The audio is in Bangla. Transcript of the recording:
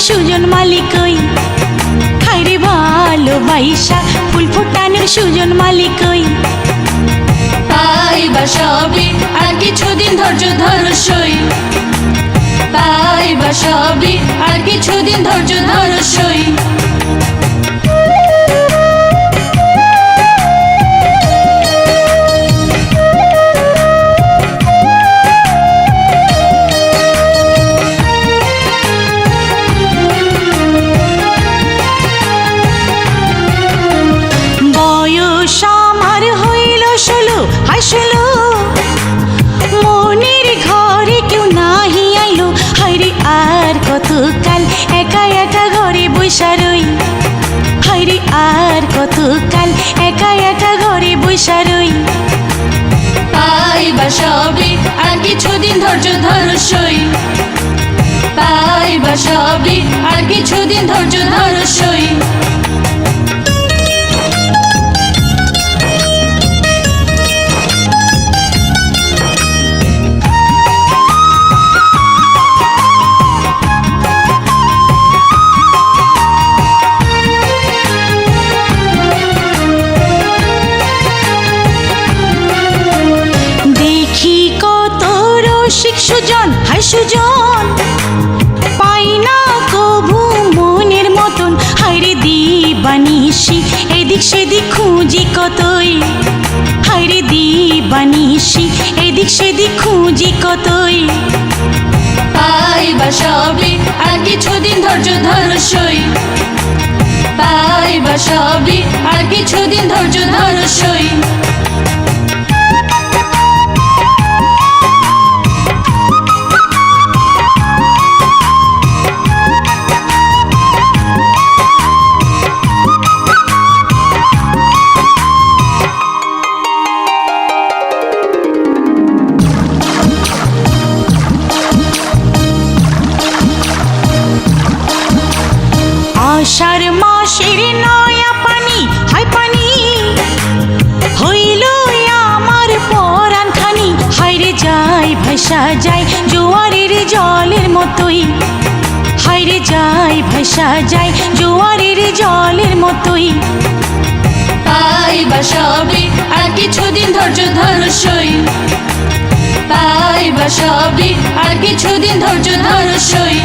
সুজন মালিকই ভালো ভালোবাইসা ফুল ফুটানোর সুজন মালিক ওই। পাইবা সবই, আর কিছুদিন ধৈর্য ধরো সই। পাইবা সবই, আর কিছুদিন ধৈর্য ধরো সই। ঘরে বৈশা রই পাইবা সবই, আর কিছুদিন ধৈর্য ধরো সই। পাইবা সবে আর কিছুদিন ধৈর্য ধরো সই। সুজন হাই সুজন। পাই না কভু মনের মতন। হাইরে দিবানিসি এদিক সেদিক খুঁজি কতই? হাইরে দিবানিসি এদিক সেদিক খুঁজি কতই? পাইবা সবই, আর কিছুদিন ধৈর্য ধরো সই। পাইবা সবই, আর কিছুদিন ধৈর্য ধরো আষাঢ় মাসের নয়া পানি হাই পানি। হইল আমার পরাণ খানি হাইরে যায় ভাষা যায় জোয়ারের জলের মতোই। হাইরে যায় ভাষা যায় জোয়ারের জলের মতোই। পাইবা সবই আর কিছুদিন ধৈর্য ধরো সই। পাইবা সবই আর কিছুদিন ধৈর্য ধরো সই।